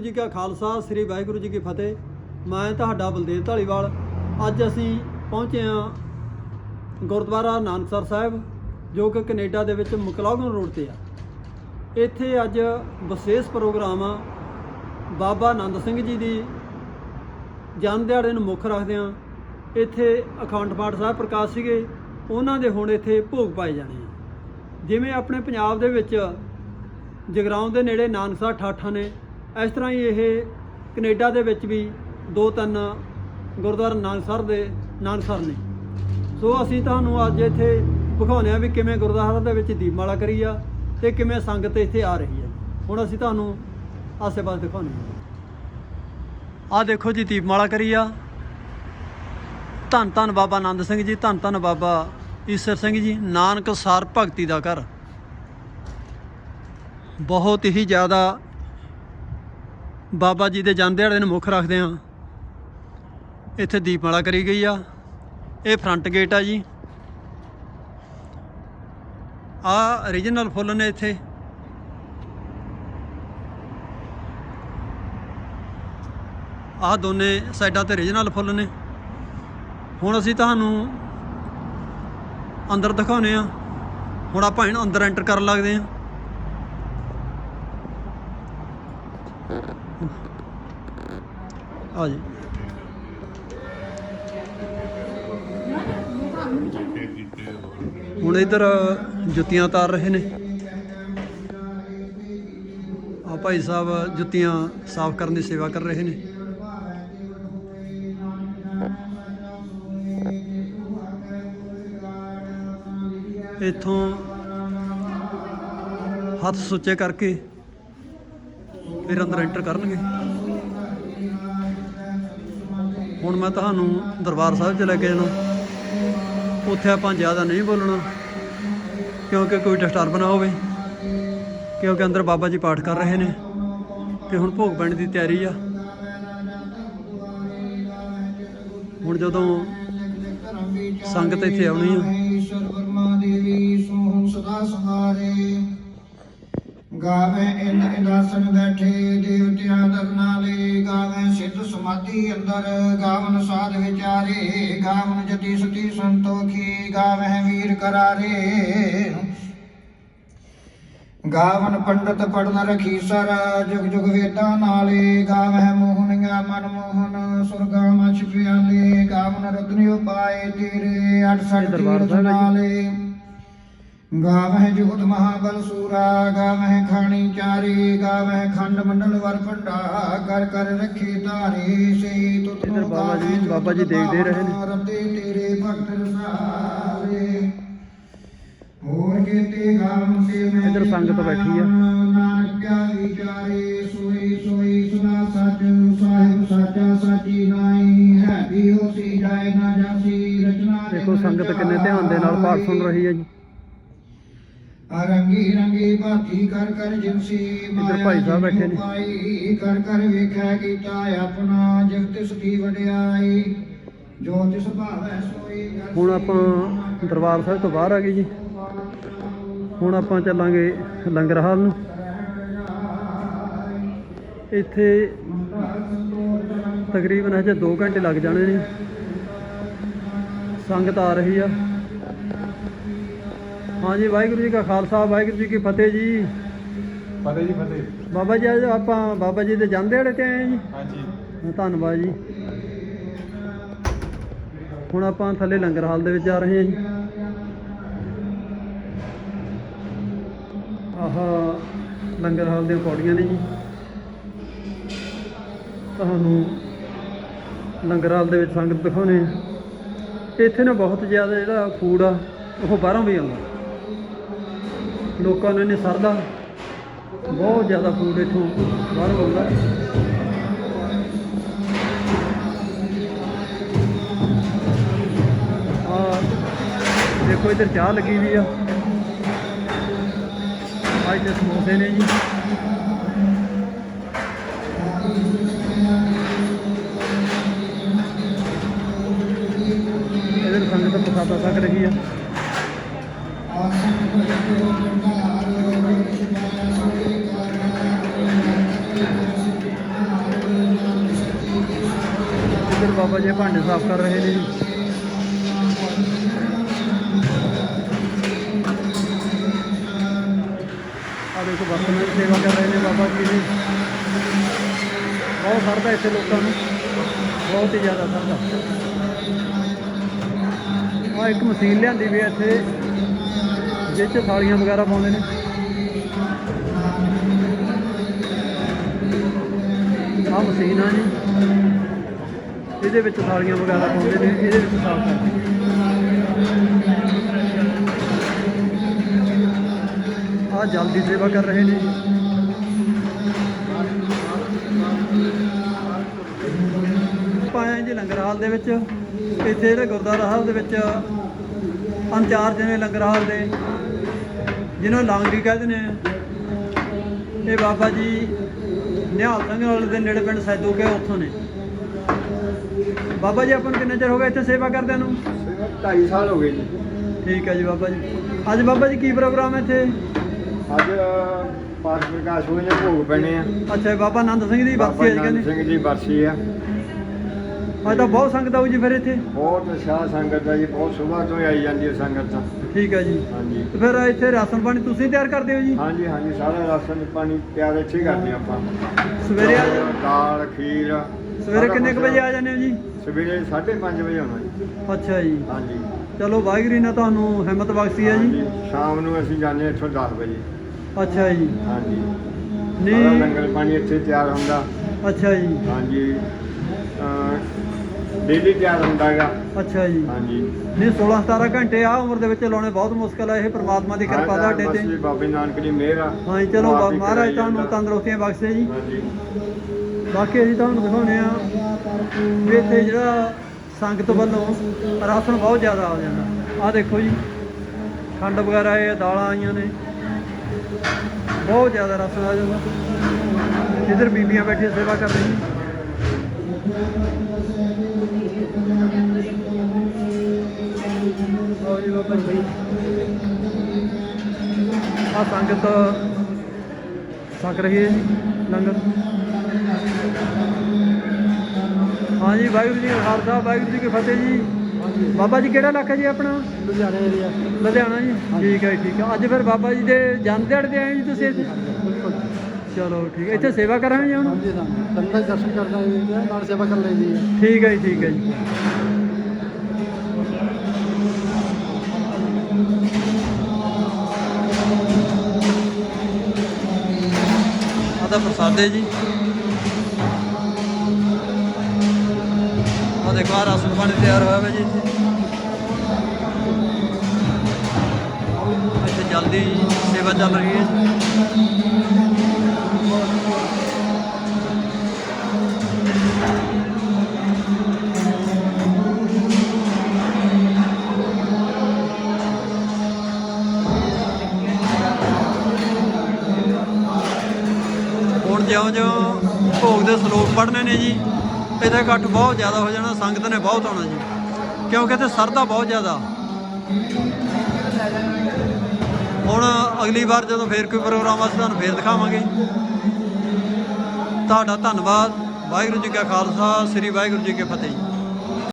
ਜੀ ਕਾ ਖਾਲਸਾ, ਸ੍ਰੀ ਵਾਹਿਗੁਰੂ ਜੀ ਕੀ ਫਤਿਹ। ਮੈਂ ਤੁਹਾਡਾ ਬਲਦੇਵ ਢਾਲੀਵਾਲ ਅੱਜ ਅਸੀਂ ਪਹੁੰਚੇ ਹਾਂ ਗੁਰਦੁਆਰਾ ਨਾਨਕਸਰ ਸਾਹਿਬ, ਜੋ ਕਿ ਕੈਨੇਡਾ ਦੇ ਵਿੱਚ ਮਕਲੌਗਨ ਰੋਡ ਤੇ ਆ। ਇੱਥੇ ਅੱਜ ਵਿਸ਼ੇਸ਼ ਪ੍ਰੋਗਰਾਮ ਆ। ਬਾਬਾ ਆਨੰਦ ਸਿੰਘ ਜੀ ਦੀ ਜਨਮ ਦਿਹਾੜੇ ਨੂੰ ਮੁੱਖ ਰੱਖਦੇ ਆ ਇੱਥੇ ਅਖੰਡ ਪਾਠ ਸਾਹਿਬ ਪ੍ਰਕਾਸ਼ ਸੀਗੇ। ਉਹਨਾਂ ਦੇ ਹੁਣ ਇੱਥੇ ਭੋਗ ਪਾਏ ਜਾਣੇ ਆ। ਜਿਵੇਂ ਆਪਣੇ ਪੰਜਾਬ ਦੇ ਵਿੱਚ ਜਗਰਾਉਂ ਦੇ ਨੇੜੇ ਨਾਨਕਸਰ ਠਾਠਾਂ ਨੇ ਇਸ ਤਰ੍ਹਾਂ ਹੀ ਇਹ ਕੈਨੇਡਾ ਦੇ ਵਿੱਚ ਵੀ ਦੋ ਤਿੰਨ ਗੁਰਦੁਆਰਾ ਨਾਨਕਸਰ ਦੇ ਨਾਨਕਸਰ ਨੇ। ਸੋ ਅਸੀਂ ਤੁਹਾਨੂੰ ਅੱਜ ਇੱਥੇ ਵਿਖਾਉਂਦੇ ਆ ਵੀ ਕਿਵੇਂ ਗੁਰਦੁਆਰਾ ਦੇ ਵਿੱਚ ਦੀਪਮਾਲਾ ਕਰੀ ਆ ਤੇ ਕਿਵੇਂ ਸੰਗਤ ਇੱਥੇ ਆ ਰਹੀ ਹੈ। ਹੁਣ ਅਸੀਂ ਤੁਹਾਨੂੰ ਆਸੇ-ਪਾਸੇ ਦਿਖਾਉਂਦੇ ਆ ਆ ਦੇਖੋ ਜੀ, ਦੀਪਮਾਲਾ ਕਰੀ ਆ। ਧੰਨ ਧੰਨ ਬਾਬਾ ਆਨੰਦ ਸਿੰਘ ਜੀ ਧੰਨ ਧੰਨ ਬਾਬਾ ਈਸਰ ਸਿੰਘ ਜੀ ਨਾਨਕ ਸਾਰ ਭਗਤੀ ਦਾ ਘਰ। ਬਹੁਤ ਹੀ ਜ਼ਿਆਦਾ ਬਾਬਾ ਜੀ ਦੇ ਜਾਂਦੇ ਵਾਲੇ ਨੂੰ ਮੁੱਖ ਰੱਖਦੇ ਆ ਇੱਥੇ ਦੀਪਮਾਲਾ ਕਰੀ ਗਈ ਆ। ਇਹ ਫਰੰਟ ਗੇਟ ਆ ਜੀ। ਆ origignal ਫੁੱਲ ਨੇ ਇੱਥੇ। ਆ ਦੋਨੇ ਸਾਈਡਾਂ ਤੇ origignal ਫੁੱਲ ਨੇ। ਹੁਣ ਅਸੀਂ ਤੁਹਾਨੂੰ ਅੰਦਰ ਦਿਖਾਉਨੇ ਆ ਹੁਣ ਆਪਾਂ ਇਹਨੂੰ ਅੰਦਰ ਐਂਟਰ ਕਰਨ ਲੱਗਦੇ ਆ ਆ ਜੀ। ਹੁਣ ਇਧਰ ਜੁੱਤੀਆਂ ਉਤਾਰ ਰਹੇ ਨੇ। ਆ ਭਾਈ ਸਾਹਿਬ ਜੁੱਤੀਆਂ ਸਾਫ਼ ਕਰਨ ਦੀ ਸੇਵਾ ਕਰ ਰਹੇ ਨੇ। ਇੱਥੋਂ ਹੱਥ ਸੁੱਚੇ ਕਰਕੇ ਫਿਰ ਅੰਦਰ ਐਂਟਰ ਕਰਨਗੇ। ਹੁਣ ਮੈਂ ਤੁਹਾਨੂੰ ਦਰਬਾਰ ਸਾਹਿਬ 'ਚ ਲੈ ਕੇ ਜਾਣਾ। ਉੱਥੇ ਆਪਾਂ ਜ਼ਿਆਦਾ ਨਹੀਂ ਬੋਲਣਾ, ਕਿਉਂਕਿ ਕੋਈ ਡਿਸਟਰਬ ਨਾ ਹੋਵੇ, ਕਿਉਂਕਿ ਅੰਦਰ ਬਾਬਾ ਜੀ ਪਾਠ ਕਰ ਰਹੇ ਨੇ, ਤੇ ਹੁਣ ਭੋਗ ਪੈਣ ਦੀ ਤਿਆਰੀ ਆ। ਹੁਣ ਜਦੋਂ ਸੰਗਤ ਇੱਥੇ ਆਉਣੀ ਆ ਗਾਵੇ ਇਨ ਇਦਾਸਨ ਬੈਠੇ ਦੇਵਤਿਆਂ ਦਰਨਾਲੇ ਗਾਵੇ ਸਿੱਧ ਸਮਾਧੀ ਅੰਦਰ ਗਾਵਨ ਸਾਧ ਵਿਚਾਰੇ ਗਾਵਨ ਜਤੀ ਸਤੀ ਸੰਤੋਖੀ ਗਾਵੇ ਵੀਰ ਕਰਾਰੇ ਗਾਵਨ ਪੰਡਤ ਪੜਨ ਰਖੀ ਸਰ ਜੁਗ ਜੁਗ ਵੇਦਾਂ ਨਾਲੇ ਗਾਵਹਿ ਮੋਹਨੀਆਂ ਮਨ ਮੋਹਨ ਸੁਰਗਾ ਮਛ ਪਿਆਲੇ ਗਾਵਨ ਰਤਨਿ ਉਪਾਏ ਤੇਰੇ 68 ਦਰਬਾਰ ਤੀਰਥ। ਨਾਲੇ ਗਾਵਹਿ ਜੁਗਤ ਮਹਾਬਲ ਸੂਰਾ ਗਾਵਹਿ ਖਾਣੀ ਚਾਰੀ ਗਾਵਹਿ ਖੰਡ ਮੰਡਲ ਵਰ ਭੰਡਾ ਕਰ ਕਰ ਰੱਖੇ ਧਾਰੇ ਸੇ ਤੁਤ ਇੱਧਰ ਬਾਬਾ ਜੀ- ਬਾਬਾ ਜੀ ਦੇਖਦੇ ਰਹੇ ਨੇ। ਰਤੇ ਤੇਰੇ ਭਗਤ ਰਸਾਲੇ ਹੋਰ ਕੀਤੇ ਗਾਮ ਤੇ ਮੈਂ ਇੱਧਰ ਸੰਗਤ ਬੈਠੀ ਆ। ਨਾਨਕ ਕਿਆ ਵਿਚਾਰੇ ਸੋਈ ਸੋਈ ਸੁਨਾ ਸੱਚ ਸਾਹਿਬ ਸਾਚਾ ਸਾਚੀ ਨਾਈ ਹੈ ਵੀ ਹੋਸੀ ਜਾਏ ਨਾ ਜਾਸੀ ਰਚਨਾ ਦੇਖੋ ਸੰਗਤ ਕਿੰਨੇ ਧਿਆਨ ਦੇ ਨਾਲ ਪਾਠ ਸੁਣ ਰਹੀ ਹੈ ਜੀ ਰੰਗੀ ਰੰਗੀ ਬਾਤੀ ਕਰ ਕਰ ਜਿਨਸੀ ਇੱਧਰ ਭਾਈ ਸਾਹਿਬ ਬੈਠੇ ਨੇ। ਪਾਈ ਕਰ ਕਰ ਵੇਖਿਆ ਕੀਤਾ ਆਪਣਾ ਜਿਵ ਤਿਸ ਦੀ ਵਡਿਆਈ। ਜੋ ਤਿਸ ਭਾਵੈ ਸੋਈ ਹੁਣ ਆਪਾਂ ਦਰਬਾਰ ਸਾਹਿਬ ਤੋਂ ਬਾਹਰ ਆ ਗਏ ਜੀ। ਹੁਣ ਆਪਾਂ ਚੱਲਾਂਗੇ ਲੰਗਰ ਹਾਲ ਨੂੰ। ਇੱਥੇ ਤਕਰੀਬਨ ਹਜੇ 2 ਘੰਟੇ ਲੱਗ ਜਾਣੇ ਨੇ। ਸੰਗਤ ਆ ਰਹੀ ਆ। ਹਾਂਜੀ ਵਾਹਿਗੁਰੂ ਜੀ ਕਾ ਖਾਲਸਾ ਵਾਹਿਗੁਰੂ ਜੀ ਕੀ ਫਤਿਹ ਜੀ। ਫਤਿਹ ਜੀ ਫਤਿਹ। ਬਾਬਾ ਜੀ ਅੱਜ ਆਪਾਂ ਬਾਬਾ ਜੀ ਦੇ ਜਨਮ ਦਿਹਾੜੇ ਤੇ ਆਏ ਆ ਜੀ। ਹਾਂਜੀ। ਧੰਨਵਾਦ ਜੀ। ਹੁਣ ਆਪਾਂ ਥੱਲੇ ਲੰਗਰ ਹਾਲ ਦੇ ਵਿੱਚ ਜਾ ਰਹੇ ਹਾਂ ਜੀ। ਆਹ ਲੰਗਰ ਹਾਲ ਦੀਆਂ ਪੌੜੀਆਂ ਨੇ ਜੀ। ਤੁਹਾਨੂੰ ਲੰਗਰ ਹਾਲ ਦੇ ਵਿੱਚ ਸੰਗਤ ਦਿਖਾਉਣੇ ਇੱਥੇ ਨਾ ਬਹੁਤ ਜ਼ਿਆਦਾ ਜਿਹੜਾ ਫੂਡ ਆ ਉਹ ਬਾਹਰੋਂ ਵੀ ਆਉਂਦਾ। ਲੋਕਾਂ ਨੂੰ ਇਹਨੇ ਸਰਦਾ। ਬਹੁਤ ਜ਼ਿਆਦਾ ਫੂਡ ਇੱਥੋਂ ਬਾਹਰ ਆਉਂਦਾ। ਆ ਦੇਖੋ ਇੱਧਰ ਚਾਹ ਲੱਗੀ ਵੀ ਆ। ਅੱਜ ਤੇ ਸਮੋਸੇ ਨੇ ਜੀ। ਇਧਰ ਸੰਗਤ ਪ੍ਰਸਾਦਾ ਛਕ ਰਹੀ ਆ। ਇੱਧਰ ਬਾਬਾ ਜੀ ਭਾਂਡੇ ਸਾਫ਼ ਕਰ ਰਹੇ ਨੇ ਜੀ। ਆ ਦੇਖੋ ਬਰਤਨਾਂ ਦੀ ਸੇਵਾ ਕਰ ਰਹੇ ਨੇ ਬਾਬਾ ਜੀ ਨੇ ਬਹੁਤ ਸਰਦਾ ਇੱਥੇ ਲੋਕਾਂ ਨੂੰ। ਬਹੁਤ ਹੀ ਜ਼ਿਆਦਾ ਸਰਦਾ। ਆ ਇੱਕ ਮਸ਼ੀਨ ਲਿਆਂਦੀ ਵੀ ਇੱਥੇ। ਜਿਸ 'ਚ ਥਾਲੀਆਂ ਵਗੈਰਾ ਪਾਉਂਦੇ ਨੇ। ਆ ਮਸ਼ੀਨ ਆ ਜੀ। ਇਹਦੇ ਵਿੱਚ ਥਾਲੀਆਂ ਵਗੈਰਾ ਪਾਉਂਦੇ ਨੇ, ਇਹਦੇ ਵਿੱਚ ਸਾਫ਼ ਕਰਦੇ ਆ ਜਲਦੀ ਸੇਵਾ ਕਰ ਰਹੇ ਨੇ। ਜੀ ਪਾਇਆ ਜੀ ਲੰਗਰ ਹਾਲ ਦੇ ਵਿੱਚ। ਇੱਥੇ ਜਿਹੜੇ ਗੁਰਦੁਆਰਾ ਸਾਹਿਬ ਦੇ ਵਿੱਚ ਅਨਚਾਰ ਨੇ ਲੰਗਰ ਹਾਲ ਦੇ, ਜਿਹਨੂੰ ਲਾਂਗਰੀ ਕਹਿੰਦੇ ਨੇ। ਇਹ ਬਾਬਾ ਜੀ ਨਿਹਾਲ ਸਿੰਘ ਵਾਲੇ ਦੇ ਨੇੜੇ ਪਿੰਡ ਸੈਦੋ ਉੱਥੋਂ ਨੇ। ਬਾਬਾ ਜੀ ਆਪਾਂ ਨੂੰ ਕਿੰਨਾ ਚਿਰ ਹੋ ਗਿਆ ਇੱਥੇ ਸੇਵਾ ਕਰਦਿਆਂ ਨੂੰ? 2.5 ਸਾਲ ਹੋ ਗਏ ਜੀ। ਠੀਕ ਹੈ ਜੀ ਬਾਬਾ ਜੀ। ਅੱਜ ਬਾਬਾ ਜੀ ਕੀ ਪ੍ਰੋਗਰਾਮ ਹੈ ਇੱਥੇ? ਅੱਜ ਪਾਠ ਪ੍ਰਕਾਸ਼ ਹੋਏ ਨੇ ਭੋਗ ਪੈਣੇ ਆ। ਅੱਛਾ ਬਾਬਾ ਆਨੰਦ ਸਿੰਘ ਦੀ ਬਾਬਾ ਬਰਸੀ ਹੈ ਜੀ ਨਾਨਕ ਕਹਿੰਦੇ। ਸਿੰਘ ਜੀ ਬਰਸੀ ਆ। ਅੱਜ ਤਾਂ ਬਹੁਤ ਸੰਗਤ ਆਊ ਜੀ ਫਿਰ ਇੱਥੇ। ਬਹੁਤ ਸਾਧ ਸੰਗਤ ਆ ਜੀ ਬਹੁਤ ਸੁਬਾਹ ਤੋਂ ਹੀ ਆਈ ਜਾਂਦੀ ਹੈ ਸੰਗਤ ਤਾਂ। ਠੀਕ ਹੈ ਜੀ। ਹਾਂਜੀ। ਤੇ ਫਿਰ ਇੱਥੇ ਰਾਸ਼ਨ ਪਾਣੀ ਤੁਸੀਂ ਤਿਆਰ ਕਰਦੇ ਹੋ ਜੀ? ਹਾਂਜੀ ਹਾਂਜੀ ਸਾਰਾ ਰਾਸ਼ਨ ਪਾਣੀ ਤਿਆਰ ਇੱਥੇ ਹੀ ਕਰਦੇ ਆਪਾਂ। ਸਵੇਰੇ ਆ ਜਾਓ। ਦਾਲ ਖੀਰ। ਸਵੇਰੇ ਸਾਰਾ ਕਿੰਨੇ ਕੁ। ਵਜੇ ਆ ਜਾਂਦੇ ਹੋ ਜੀ? ਸਵੇਰੇ 5:30 ਵਜੇ ਆਉਣਾ ਜੀ। ਅੱਛਾ ਜੀ। ਹਾਂਜੀ। ਚਲੋ ਵਾਹਿਗੁਰੂ ਨੇ ਤੁਹਾਨੂੰ ਹਿੰਮਤ ਬਖਸ਼ੀ ਹੈ ਜੀ। ਹਾਂਜੀ, ਸ਼ਾਮ ਨੂੰ ਅਸੀਂ ਜਾਂਦੇ ਹਾਂ ਇੱਥੋਂ 10 ਵਜੇ। ਅੱਛਾ ਜੀ। ਹਾਂਜੀ। ਸਾਰਾ ਨਹੀਂ ਲੰਗਰ ਪਾਣੀ ਇੱਥੇ ਤਿਆਰ ਹੁੰਦਾ। ਅੱਛਾ ਜੀ। ਹਾਂਜੀ। ਡੇਲੀ ਤਿਆਰ ਹੁੰਦਾ ਹੈਗਾ। ਅੱਛਾ ਜੀ। ਹਾਂਜੀ। ਨਹੀਂ 16 17 ਘੰਟੇ ਆ ਉਮਰ ਦੇ ਵਿੱਚ ਲਾਉਣੇ ਬਹੁਤ ਮੁਸ਼ਕਲ ਹੈ ਇਹ ਪ੍ਰਮਾਤਮਾ ਦੀ ਕਿਰਪਾ ਹਾਂ, ਤੁਹਾਡੇ ਬਸ ਤੇ। ਜੀ ਬਾਬੇ ਨਾਨਕ ਦੀ ਮਿਹਰ ਆ। ਹਾਂਜੀ ਚਲੋ ਆਪ ਹੀ ਮਹਾਰਾਜ ਕਰਾਈ ਤੁਹਾਨੂੰ ਜਾਂਦਾ। ਤੰਦਰੁਸਤੀਆਂ ਬਖਸ਼ੇ ਜੀ। ਹਾਂਜੀ। ਬਾਕੀ ਅਸੀਂ ਤੁਹਾਨੂੰ ਦਿਖਾਉਂਦੇ ਆ ਵੀ ਇੱਥੇ ਜਿਹੜਾ ਸੰਗਤ ਵੱਲੋਂ ਰਾਸ਼ਨ ਬਹੁਤ ਜ਼ਿਆਦਾ ਆ ਜਾਂਦਾ। ਆਹ ਦੇਖੋ ਜੀ, ਖੰਡ ਵਗੈਰਾ ਇਹ ਦਾਲਾਂ ਆਈਆਂ ਨੇ। ਬਹੁਤ ਜ਼ਿਆਦਾ ਰਾਸ਼ਨ ਆ ਜਾਂਦਾ। ਇਧਰ ਬੀਬੀਆਂ ਬੈਠੀਆਂ ਸੇਵਾ ਕਰ ਰਹੀਆਂ। ਜੀ ਬਾਬਾ ਜੀ। ਆ ਸੰਗਤ ਛਕ ਰਹੀ ਹੈ ਜੀ, ਲੰਗਰ। ਹਾਂਜੀ ਵਾਹਿਗੁਰੂ ਜੀ ਕਾ ਖਾਲਸਾ ਵਾਹਿਗੁਰੂ ਜੀ ਕੀ ਫਤਿਹ ਜੀ। ਬਾਬਾ ਜੀ ਕਿਹੜਾ ਇਲਾਕਾ ਜੀ ਆਪਣਾ? ਲੁਧਿਆਣਾ ਏਰੀਆ ਲੁਧਿਆਣਾ ਜੀ। ਠੀਕ ਹੈ ਠੀਕ ਹੈ। ਅੱਜ ਫਿਰ ਬਾਬਾ ਜੀ ਦੇ ਜਨਮ ਦਿਹਾੜੇ ਤੇ ਆਏ ਜੀ ਤੁਸੀਂ ਇੱਥੇ ਚਲੋ ਠੀਕ ਹੈ। ਇੱਥੇ ਸੇਵਾ ਕਰਾਂਗੇ ਜੀ ਹੁਣ? ਹਾਂਜੀ ਸੰਗਤ ਦਰਸ਼ਨ ਕਰਦਾ ਹੈ ਨਾਲ ਸੇਵਾ ਕਰ ਲੈਂਦੀ ਹੈ ਠੀਕ ਹੈ ਜੀ ਠੀਕ ਹੈ ਜੀ। ਆਦਾ ਪ੍ਰਸਾਦੇ ਜੀ। ਦੇਖੋ ਆ ਰਸਮ ਪਾਣੀ ਤਿਆਰ ਹੋਇਆ ਵਾ ਜੀ। ਇੱਥੇ ਜਲਦੀ ਸੇਵਾ ਚੱਲ ਰਹੀ ਹੈ। ਹੁਣ ਜਿਉਂ ਜਿਉਂ ਭੋਗ ਦੇ ਸ਼ਲੋਕ ਪੜ੍ਹਨੇ ਨੇ ਜੀ। ਇਹਦਾ ਇਕੱਠ ਬਹੁਤ ਜ਼ਿਆਦਾ ਹੋ ਜਾਣਾ, ਸੰਗਤ ਨੇ ਬਹੁਤ ਆਉਣਾ ਜੀ। ਕਿਉਂਕਿ ਇੱਥੇ ਸਰਦਾ ਬਹੁਤ ਜ਼ਿਆਦਾ। ਹੁਣ ਅਗਲੀ ਵਾਰ ਜਦੋਂ ਫੇਰ ਕੋਈ ਪ੍ਰੋਗਰਾਮ ਅਸੀਂ ਤੁਹਾਨੂੰ ਫੇਰ ਦਿਖਾਵਾਂਗੇ। ਤੁਹਾਡਾ ਧੰਨਵਾਦ। ਵਾਹਿਗੁਰੂ ਜੀ ਕਾ ਖਾਲਸਾ, ਸ੍ਰੀ ਵਾਹਿਗੁਰੂ ਜੀ ਕੀ ਫਤਿਹ।